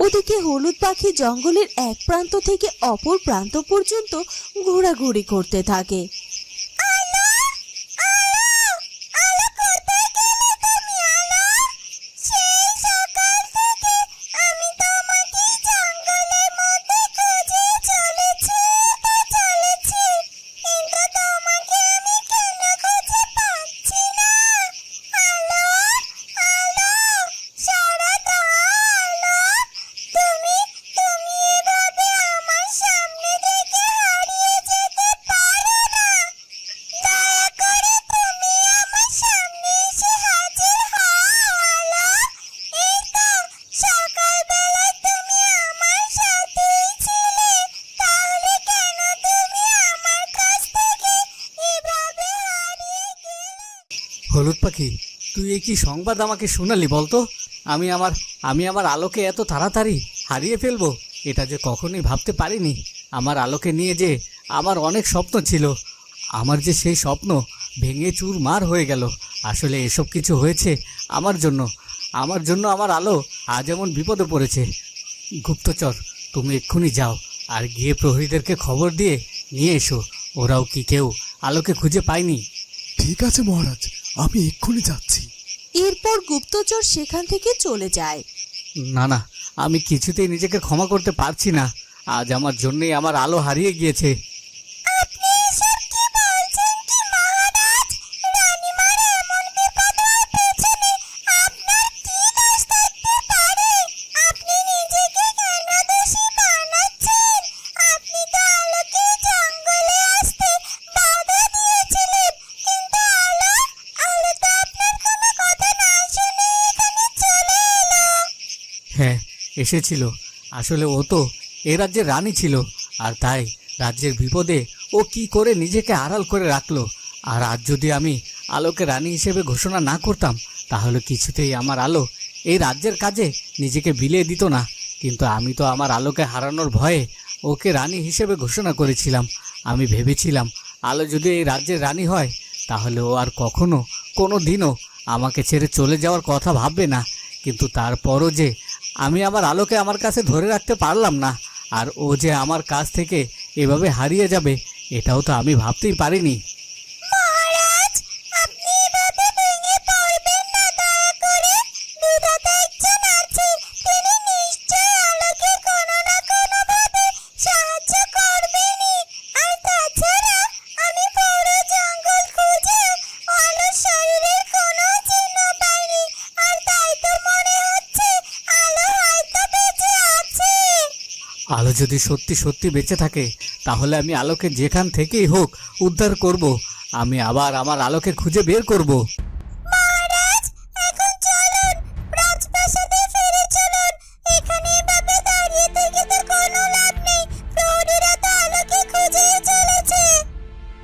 ওদিকে হলুদ পাখি জঙ্গলের এক প্রান্ত থেকে অপর প্রান্ত পর্যন্ত ঘোরাঘুরি করতে থাকে। হলুদ পাখি, তুই এই কি সংবাদ আমাকে শোনালি বলতো? আমি আমার আমি আমার আলোকে এত তাড়াতাড়ি হারিয়ে ফেলব? এটা যে কখনোই ভাবতে পারিনি। আমার আলোকে নিয়ে যে আমার অনেক স্বপ্ন ছিল, আমার যে সেই স্বপ্ন ভেঙে চুর মার হয়ে গেল। আসলে এসব কিছু হয়েছে আমার জন্য। আমার জন্য আমার আলো আজ এমন বিপদে পড়েছে। গুপ্তচর, তুমি এক্ষুনি যাও আর গিয়ে প্রহরীদেরকে খবর দিয়ে নিয়ে এসো। ওরাও কি কেউ আলোকে খুঁজে পায়নি? ঠিক আছে মহারাজ। আমি এক্ষুনি যাচ্ছি। এরপর গুপ্তচর সেখান থেকে চলে যায়। না না আমি কিছুতেই নিজেকে ক্ষমা করতে পারছি না। আজ আমার জন্যই আমার আলো হারিয়ে গিয়েছে। এসেছিল। আসলে ও তো এ রাজ্যের রানী ছিল, আর তাই রাজ্যের বিপদে ও কি করে নিজেকে আড়াল করে রাখল? আর আজ যদি আমি আলোকে রানী হিসেবে ঘোষণা না করতাম, তাহলে কিছুতেই আমার আলো এই রাজ্যের কাজে নিজেকে বিলিয়ে দিত না। কিন্তু আমি তো আমার আলোকে হারানোর ভয়ে ওকে রানী হিসেবে ঘোষণা করেছিলাম। আমি ভেবেছিলাম, আলো যদি এই রাজ্যের রানী হয়, তাহলে ও আর কখনো কোনো দিনও আমাকে ছেড়ে চলে যাওয়ার কথা ভাববে না। কিন্তু তারপরও যে আমি আমার আলোকে আমার কাছে ধরে রাখতে পারলাম না। আর ও যে আমার কাছ থেকে এভাবে হারিয়ে যাবে, এটাও তো আমি ভাবতেই পারিনি। আলো যদি সত্যি সত্যি বেঁচে থাকে তাহলে আমি আলোকে যেখান থেকেই হোক উদ্ধার করব। আমি আবার আমার আলোকে খুঁজে বের করব।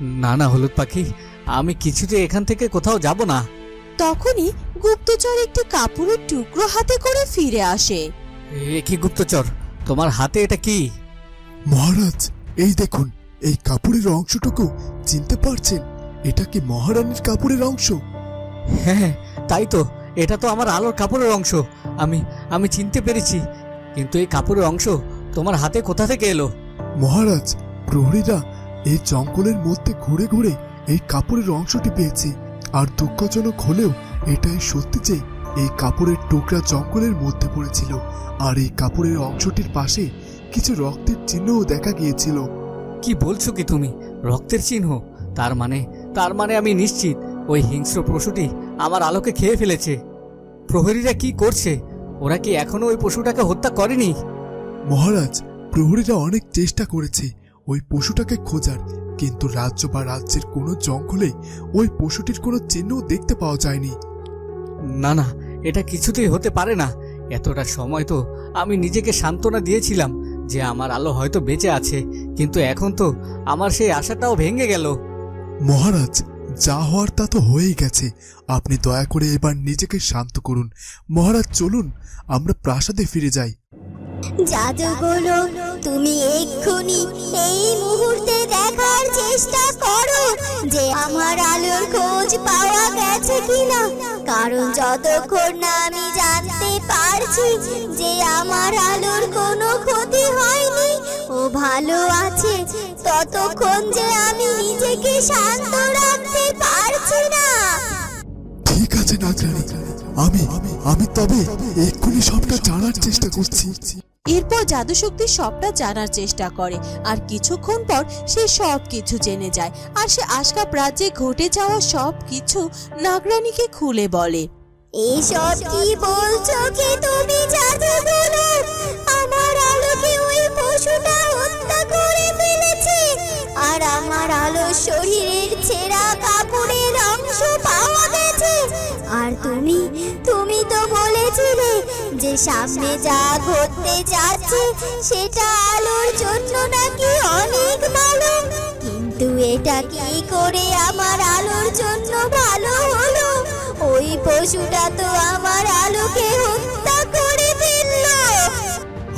না না হলুদ পাখি আমি কিছুতে এখান থেকে কোথাও যাব না। তখনই গুপ্তচর একটি কাপড়ের টুকরো হাতে করে ফিরে আসে। এ কি গুপ্তচর? তোমার হাতে এটা কি? মহারাজ এই দেখুন এই কাপড়ের অংশটুকু চিনতে পারছেন এটা কি মহারানীর কাপড়ের অংশ? হ্যাঁ তাই তো এটা তো আমার আলোর কাপড়ের অংশ আমি আমি চিনতে পেরেছি কিন্তু এই কাপড়ের অংশ তোমার হাতে কোথা থেকে এলো? মহারাজ প্রহরীরা এই জঙ্গলের মধ্যে ঘুরে ঘুরে এই কাপড়ের অংশটি পেয়েছে আর দুঃখজনক হলেও এটাই সত্যি যে এই কাপড়ের টুকরা জঙ্গলের মধ্যে পড়েছিল আর এই কাপড়ের অংশটির পাশে কিছু রক্তের চিহ্নও দেখা গিয়েছিল। কি বলছো কি তুমি? রক্তের চিহ্ন? তার মানে তার মানে আমি নিশ্চিত ওই হিংস্র পশুটি আমার আলোকে খেয়ে ফেলেছে। প্রহরীরা কি করছে? ওরা কি এখনও ওই পশুটাকে হত্যা করেনি? মহারাজ প্রহরীরা অনেক চেষ্টা করেছে ওই পশুটাকে খোঁজার কিন্তু রাজ্য বা রাজ্যের কোনো জঙ্গলে ওই পশুটির কোনো চিহ্নও দেখতে পাওয়া যায়নি। না না এটা কিছুতেই হতে পারে না। এতটা সময় তো আমি নিজেকে সান্ত্বনা দিয়েছিলাম যে আমার আলো হয়তো বেঁচে আছে, কিন্তু এখন তো আমার সেই আশাটাও ভেঙে গেল। মহারাজ, যা হওয়ার তা তো হয়েই গেছে। আপনি দয়া করে এবার নিজেকে শান্ত করুন। মহারাজ, চলুন, আমরা প্রাসাদে ফিরে যাই। জাদুগুলো তুমি এক্ষুনি এই মুহূর্তে দেখার চেষ্টা করো যে আমার আলোর খোঁজ পাওয়া গেছে কিনা। কারণ যতক্ষণ না আমি জানতে পারছি যে আমার আলোর কোনো ক্ষতি হয়নি, ও ভালো আছে, ততক্ষণ যে আমি নিজেকে শান্ত রাখতে পারছি না। ঠিক আছে নাগরানী আমি আমি তবে এক্ষুনি সবটা জানার চেষ্টা করছি। এরপর জাদুশক্তি সবটা জানার চেষ্টা করে। আর কিছুক্ষণ পর সে সব কিছু জেনে যায় আর সে আশকাপ রাজ্যে ঘটে যাওয়া সব কিছু নাগরানীকে খুলে বলে। এইসব কি বলছো কি তুমি জাদুগুলো বলেছিলে, যে সামনে যা ঘটতে যাচ্ছে, সেটা আলোর জন্য নাকি অনেক ভালো। কিন্তু এটা কি করে আমার আলোর জন্য ভালো হলো? ওই পশুটা তো আমার আলোকে হত্যা করে ফেলল।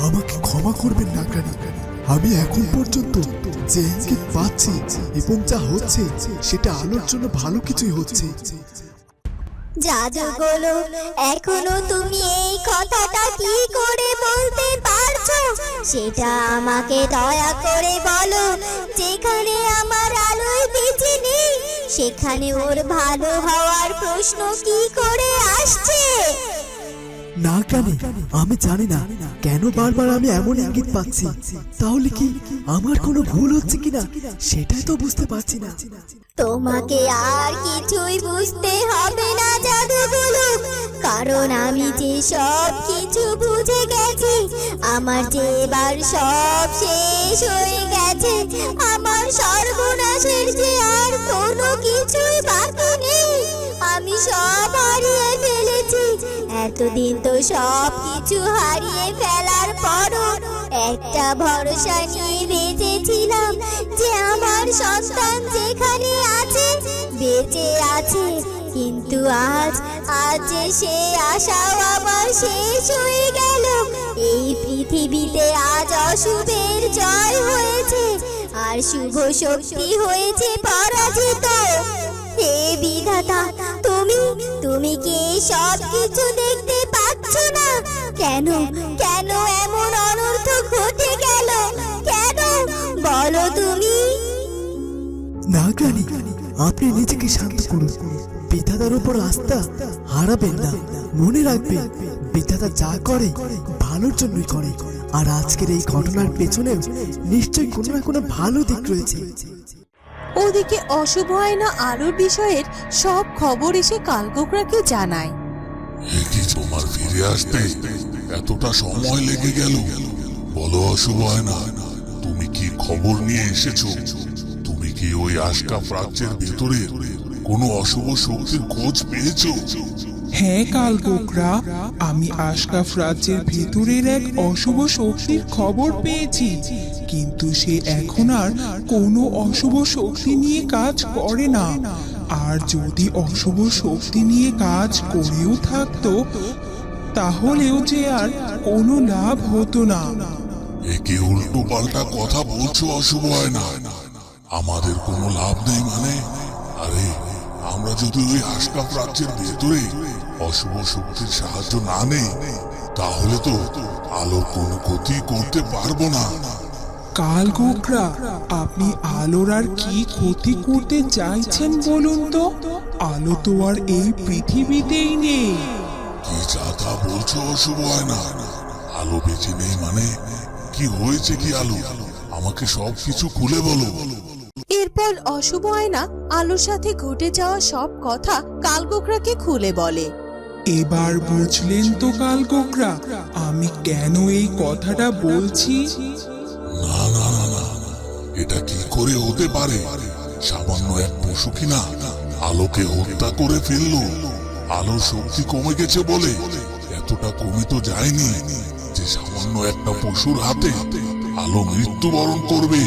আমাকে ক্ষমা করবেন নাগরানী আমি এখন পর্যন্ত যে ইঙ্গিত পাচ্ছি এবং যা হচ্ছে, সেটা আলোর জন্য ভালো কিছুই হচ্ছে। জাদুগুলো এখনও তুমি এই কথাটা কি করে বলতে পারছ? সেটা আমাকে দয়া করে বলো। যেখানে আমার আলোয় বেঁচে নেই, সেখানে ওর ভালো হওয়ার প্রশ্ন কি করে আসছে? নাগরানী আমি জানি না। কেন বারবার আমি এমন ইঙ্গিত পাচ্ছি? তাহলে কি আমার কোনো ভুল হচ্ছে কিনা? সেটাই তো বুঝতে পারছি না। তোমাকে আর কিছুই বুঝতে হবে না জাদু জাদুগুলো কারণ আমি যে সব কিছু বুঝে গেছি, আমার যে এবার সব শেষ হয়ে গেছে, আমার সর্বনাশের যে আর কোনো এতদিন তো সব কিছু হারিয়ে ফেলার পরও একটা ভরসা নিয়ে বেঁচেছিলাম যে আমার সন্তান যেখানে আছে, বেঁচে আছে। কিন্তু আজ আজ সে আশাও আমার শেষ হয়ে গেল। এই পৃথিবীতে আজ অশুভের জয় হয়েছে, আর শুভ শক্তি হয়েছে পরাজিত। হে বিধাতা, তুমি তুমি কি সব কিছু দেখতে পাচ্ছ না? কেন কেন এমন অনর্থ ঘটে গেল? কেন? বলো তুমি। নাগরানী আপনি নিজেকে শান্ত করুন। বিধাতার উপর আস্থা হারাবেন না, মনে রাখবেন, বিধাতা যা করে, ভালোর জন্যই করে। আর আজকের এই ঘটনার পেছনে নিশ্চয়ই কোনো না কোনো ভালো দিক রয়েছে। ওদিকে অশুভ আয়না আলোর বিষয়ের সব খবর এসে কালকোকরাকে জানায়। এ তোমার ফিরে আসতে এতটা সময় লেগে গেল। বলো অশুভ হয় না তুমি কি খবর নিয়ে এসেছ? তুমি কি ওই আশকাফ রাজ্যের ভেতরে কোনো অশুভ শক্তির খোঁজ পেয়েছ? হ্যাঁ কালকোকরা আমি আশকাফ রাজ্যের ভেতরের এক অশুভ শক্তির খবর পেয়েছি। কিন্তু সে এখন আর কোনো অশুভ শক্তি নিয়ে কাজ করে না। আর যদি অশুভ শক্তি নিয়ে কাজ করেও থাকতো, তাহলেও যে আর কোনো লাভ হতো না। এ কি উল্টো পাল্টা কথা বলছো, অশুভ হয় না আমাদের কোনো লাভ নেই মানে? আরে, আমরা যদি ওই আশকাফ রাজ্যের ভেতরে অশুভ শক্তির সাহায্য না নেই, তাহলে তো আলোর কোনো ক্ষতি করতে পারব না। কালকোকরা আপনি আলোর আর কি ক্ষতি করতে চাইছেন বলুন তো? আলো তো আর এই পৃথিবীতেই নেই। কি তা বলছো অশুভ হয় না আলো বেঁচে নেই মানে? কি হয়েছে কি আলো? আমাকে সব কিছু খুলে বলো। এরপর অশুভ আয়না আলোর সাথে ঘটে যাওয়া সব কথা কালকোকরাকে খুলে বলে। এবার বুঝলেন তো কালকোকরা আমি কেন এই কথাটা বলছি? এটা কি করে হতে পারে? সামান্য এক পশু কিনা? আলোকে হত্যা করে ফেলল। আলোর শক্তি কমে গেছে বলে। এতটা কমে তো যায়নি যে সামান্য একটা পশুর হাতে আলো মৃত্যুবরণ করবে।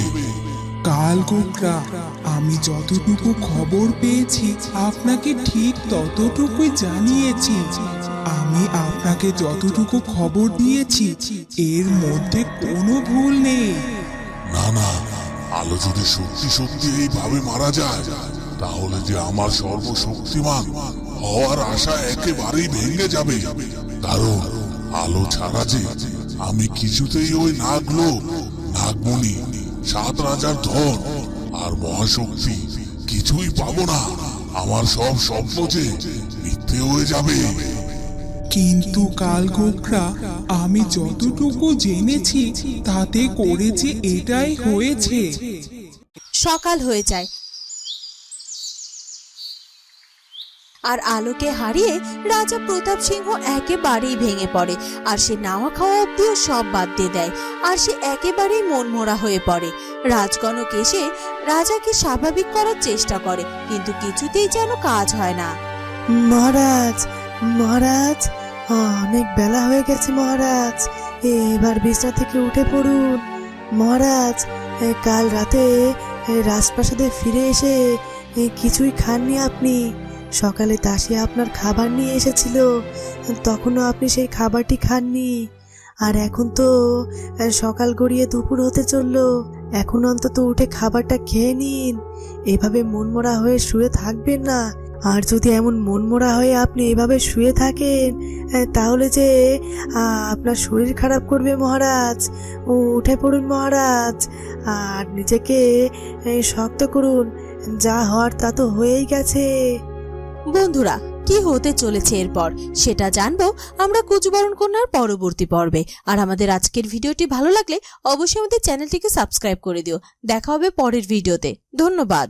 কাল কালকোকরা আমি যতটুকু খবর পেয়েছি, আপনাকে ঠিক ততটুকুই জানিয়েছি। আমি আপনাকে যতটুকু খবর দিয়েছি, এর মধ্যে কোনো ভুল নেই। আলো যদি সত্যি সত্যি এইভাবে মারা যায়, তাহলে যে আমার সর্বশক্তিমান হওয়ার আশা একেবারেই ভেঙে যাবে। কারণ আলো ছাড়া যে আমি কিছুতেই ওই নাগলোক নাগমণি, সাত রাজার ধন আর মহাশক্তি কিছুই পাবো না। আমার সব স্বপ্ন যে মিথ্যে হয়ে যাবে। কিন্তু কাল আমি যতটুকু জেনেছি তাতে করেছে এটাই হয়েছে। সকাল হয়ে যায়। আর আলোকে হারিয়ে রাজা প্রতাপ সিংহ একেবারেই ভেঙে পড়ে আর সে নাওয়া খাওয়া অব্দিও সব বাদ দিয়ে দেয় আর সে একেবারেই মনমরা হয়ে পড়ে। রাজগণক এসে রাজাকে স্বাভাবিক করার চেষ্টা করে কিন্তু কিছুতেই যেন কাজ হয় না। মহারাজ মহারাজ অনেক বেলা হয়ে গেছে মহারাজ। এবার বিছনা থেকে উঠে পড়ুন। মহারাজ কাল রাতে রাজপ্রাসাদে ফিরে এসে কিছুই খাননি আপনি। সকালে তাসি আপনার খাবার নিয়ে এসেছিল। তখনও আপনি সেই খাবারটি খাননি। আর এখন তো সকাল গড়িয়ে দুপুর হতে চলল। এখন অন্তত উঠে খাবারটা খেয়ে নিন। এভাবে মনমরা হয়ে শুয়ে থাকবেন না। আর যদি এমন মনমরা হয়ে আপনি এভাবে শুয়ে থাকেন তাহলে যে আপনার শরীর খারাপ করবে মহারাজ। ও, উঠে পড়ুন মহারাজ। আর নিজেকে শক্ত করুন। যা হওয়ার তা তো হয়েই গেছে। বন্ধুরা, কি হতে চলেছে এরপর? সেটা জানব আমরা কুচবরণ কন্যার পরবর্তী পর্বে। আর আমাদের আজকের ভিডিওটি ভালো লাগলে অবশ্যই আমাদের চ্যানেলটিকে সাবস্ক্রাইব করে দিও। দেখা হবে পরের ভিডিওতে। ধন্যবাদ।